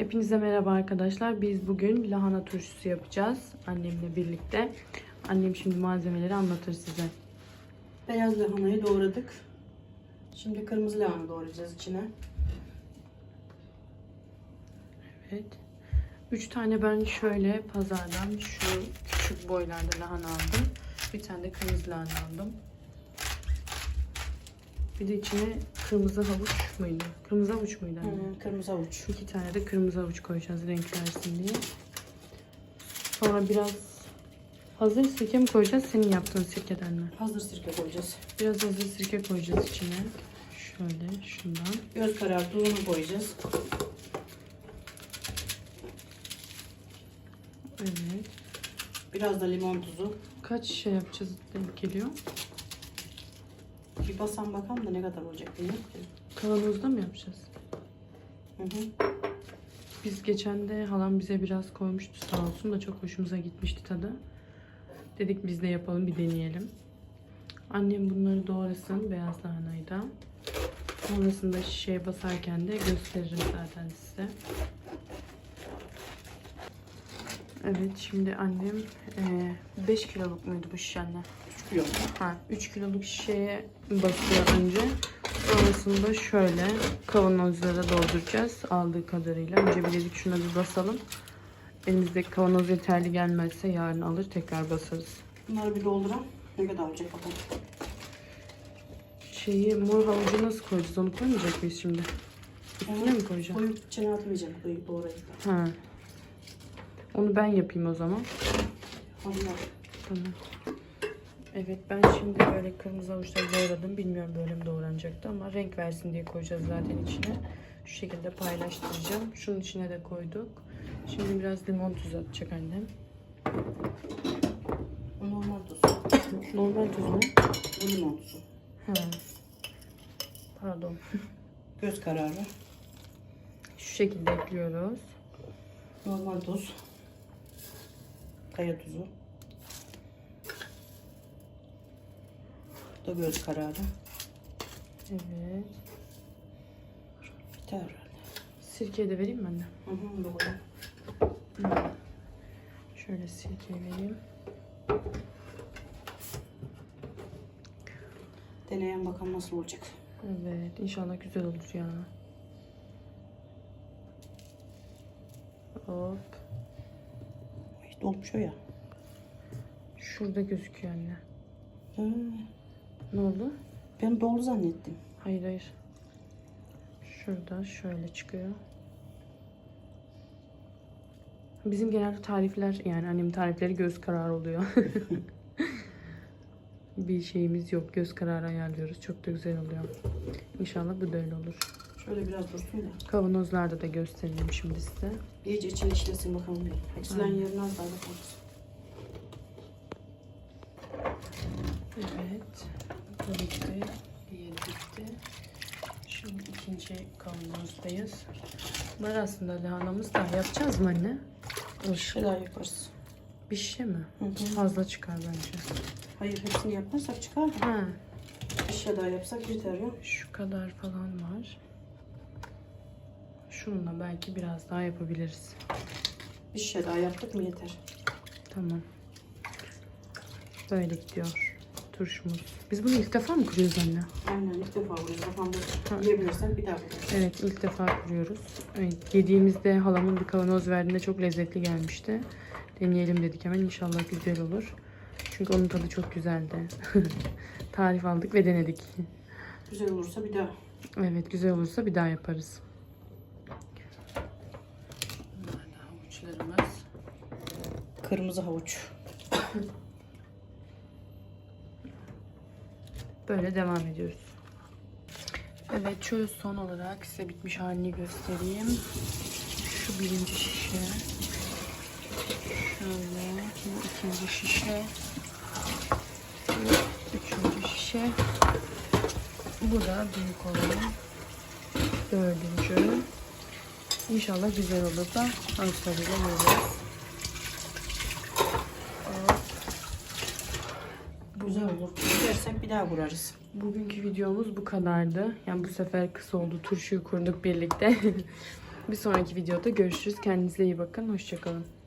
Hepinize merhaba arkadaşlar. Biz bugün lahana turşusu yapacağız annemle birlikte. Annem şimdi malzemeleri anlatır size. Beyaz lahanayı doğradık. Şimdi kırmızı lahana doğrayacağız içine. Evet. 3 tane ben şöyle pazardan şu küçük boylarda lahana aldım. Bir tane de kırmızı lahana aldım. Bir de içine kırmızı havuç muydu? Kırmızı havuç muydu anne? Hı, kırmızı avuç. İki tane de kırmızı havuç koyacağız renk versin diye. Sonra biraz hazır sirke mi koyacağız? Senin yaptığın sirkeden mi? Hazır sirke koyacağız. Biraz hazır sirke koyacağız içine. Şöyle şundan. Göz kararı tuzunu koyacağız. Evet. Biraz da limon tuzu. Kaç şey yapacağız denk geliyor? Bir basan bakalım da ne kadar olacak diye. Kavanozda mı yapacağız? Hı hı. Biz geçen de halam bize biraz koymuştu sağ olsun da çok hoşumuza gitmişti tadı. Dedik biz de yapalım bir deneyelim. Annem bunları doğrasın beyaz lahanayı da. Sonrasında şişeye basarken de gösteririm zaten size. Evet şimdi annem 5 kiloluk muydu bu şiş anne? Küçük yok. Ha, 3 kiloluk şişeye basıyor önce. Sonrasında şöyle kavanozlara dolduracağız aldığı kadarıyla. Önce bir dedik şuna bir basalım. Elimizdeki kavanoz yeterli gelmezse yarın alır tekrar basarız. Bunları bir dolduran ne kadar olacak bakalım. Şeyi mor havucu nasıl koyacağız onu koymayacak mıyız şimdi? Üstüne mi koyacağım? Koyup içine atmayacağım. Koyup doğrayıp. Ha. Onu ben yapayım o zaman. Hadi yap. Tamam. Evet ben şimdi böyle kırmızı havuçları doğradım. Bilmiyorum böyle mi doğranacaktı ama renk versin diye koyacağız zaten içine. Şu şekilde paylaştıracağım. Şunun içine de koyduk. Şimdi biraz limon tuzu atacak annem. Bu normal tuz. Normal tuz mu? Bu limon tuzu. Ha. Pardon. Göz kararı. Şu şekilde ekliyoruz. Normal tuz. Kaya tuzu. Bu da göz kararı. Evet. Biter herhalde. Sirkeyi de vereyim mi anne? Hı hı, doğru. Şöyle sirke vereyim. Deneyen bakalım nasıl olacak. Evet inşallah güzel olur ya. Hop. Dolmuş o ya. Şurada gözüküyor anne. Hı, Ne oldu? ben doldu zannettim. Hayır hayır. Şurada şöyle çıkıyor. Bizim genelde tarifler yani annemin tarifleri göz kararı oluyor. Bir şeyimiz yok. Göz kararı ayarlıyoruz. Çok da güzel oluyor. İnşallah bu da öyle olur. Şöyle biraz dursun da. Kavanozlarda da göstereyim şimdi size. İyice içine işlesin bakalım. Aynen. yerine az daha bakarız. Evet. Bu bitti. Diğeri bitti. Şimdi ikinci kavanozdayız. Var aslında lahanamız da. Yapacağız mı anne? Bir şey daha yaparız. Bir şişe mi? Hı hı. Fazla çıkar bence. Hayır hepsini yaparsak çıkar. Ha, Bir şey daha yapsak yeter ya. şu kadar falan var. Şununla belki biraz daha yapabiliriz. Bir şey daha yaptık mı yeter. Tamam. Böyle gidiyor turşumuz. Biz bunu ilk defa mı kuruyoruz anne? Aynen ilk defa vuruyoruz. Kafamda Ha. yiyebilirsen bir daha vururuz. Evet ilk defa kuruyoruz. Evet, yediğimizde halamın bir kavanoz verdiğinde çok lezzetli gelmişti. Deneyelim dedik hemen inşallah güzel olur. Çünkü onun tadı çok güzeldi. Tarif aldık ve denedik. Güzel olursa bir daha. Evet güzel olursa bir daha yaparız. Havuçlarımız. Kırmızı havuç. Böyle devam ediyoruz. Evet şöyle son olarak size bitmiş halini göstereyim. Şu birinci şişe. Şöyle ikinci şişe. Üçüncü şişe. Bu da büyük olan dördüncü. İnşallah güzel olur da Ankara'da yeriz. Güzel olur. Yersek bir daha vurarız. Bugünkü videomuz bu kadardı. Yani bu sefer kısa oldu. Turşuyu kurduk birlikte. Bir sonraki videoda görüşürüz. Kendinize iyi bakın. Hoşçakalın.